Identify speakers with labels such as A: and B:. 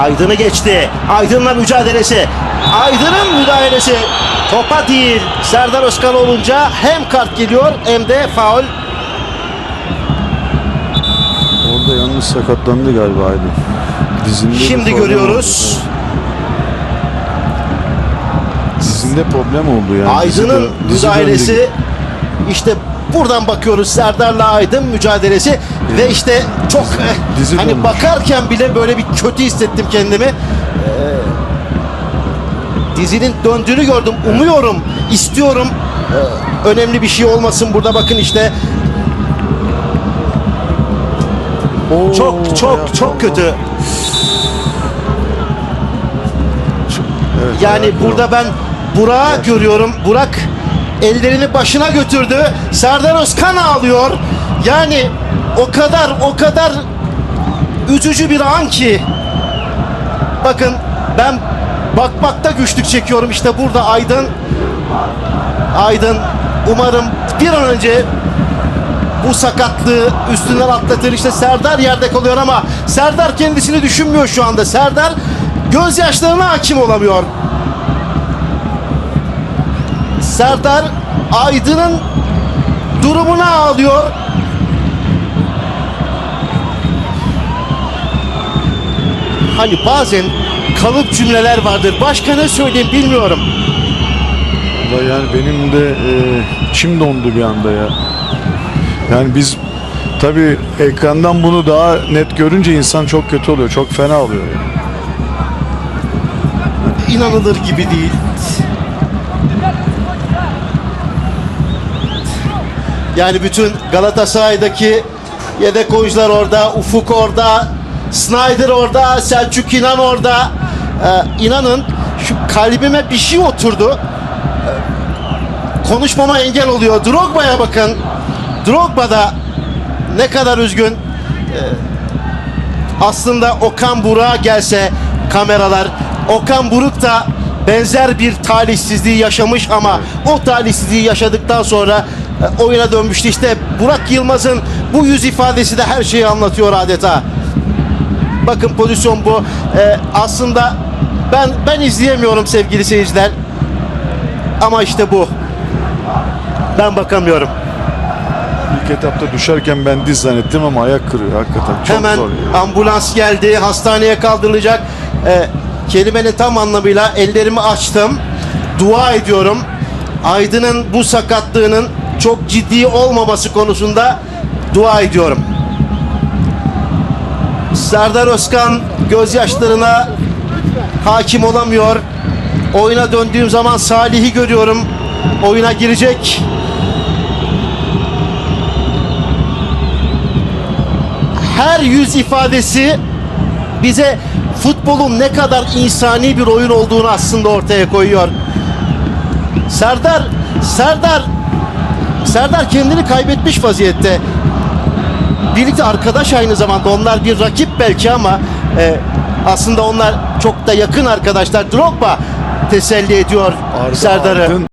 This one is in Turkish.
A: Aydın'ı geçti. Aydın'la mücadelesi. Aydın'ın müdahalesi. Topa değil. Serdar Özkan olunca hem kart geliyor hem de faul.
B: Orada yalnız sakatlandı galiba Aydın. Dizinde
A: Şimdi görüyoruz.
B: oldu. Dizinde problem oldu yani.
A: Aydın'ın müdahalesi. İşte buradan bakıyoruz Serdar'la Aydın mücadelesi ve işte çok eh,
B: Dizi
A: hani
B: dönmüş.
A: bakarken bile böyle bir kötü hissettim kendimi. Ee, dizinin döndüğünü gördüm. Umuyorum, istiyorum. Ee, önemli bir şey olmasın burada bakın işte
B: Oo,
A: çok çok
B: ayak
A: çok kötü.
B: Evet,
A: Yani burada ben Burak'ı görüyorum. Burak ellerini başına götürdü. Serdar Özkan ağlıyor. Yani o kadar o kadar üzücü bir an ki. Bakın ben bakmakta güçlük çekiyorum. İşte burada Aydın Aydın umarım bir an önce bu sakatlığı üstünden atlatır. İşte Serdar yerde kalıyor ama Serdar kendisini düşünmüyor şu anda. Serdar gözyaşlarına hakim olamıyor. Serdar Aydın'ın durumuna ağlıyor. Hani bazen kalıp cümleler vardır. Başka ne söyleyeyim bilmiyorum.
B: Vallahi yani benim de e, içim dondu bir anda ya. Yani biz tabii ekrandan bunu daha net görünce insan çok kötü oluyor. Çok fena oluyor. yani.
A: İnanılır gibi değil. Yani bütün Galatasaray'daki yedek oyuncular orada, Ufuk orada, Snyder orada, Selçuk İnan orada. Ee, inanın şu kalbime bir şey oturdu. Ee, konuşmama engel oluyor. Drogba'ya bakın. Drogba da ne kadar üzgün. Ee, aslında Okan Buruk'a gelse kameralar Okan Buruk da benzer bir talihsizliği yaşamış ama o talihsizliği yaşadıktan sonra e, oyuna dönmüştü. İşte Burak Yılmaz'ın bu yüz ifadesi de her şeyi anlatıyor adeta. Bakın pozisyon bu. E, aslında ben ben izleyemiyorum sevgili seyirciler. Ama işte bu. Ben bakamıyorum.
B: İlk etapta düşerken ben diz zannettim ama ayak kırıyor hakikaten. Çok
A: Hemen
B: zor ya.
A: ambulans geldi, hastaneye kaldırılacak. Ee, kelimenin tam anlamıyla ellerimi açtım. Dua ediyorum. Aydın'ın bu sakatlığının çok ciddi olmaması konusunda dua ediyorum. Serdar Özkan gözyaşlarına hakim olamıyor. Oyuna döndüğüm zaman Salih'i görüyorum. Oyuna girecek. her yüz ifadesi bize futbolun ne kadar insani bir oyun olduğunu aslında ortaya koyuyor. Serdar, Serdar, Serdar kendini kaybetmiş vaziyette. Birlikte arkadaş aynı zamanda onlar bir rakip belki ama e, aslında onlar çok da yakın arkadaşlar. Drogba teselli ediyor Serdar'ı.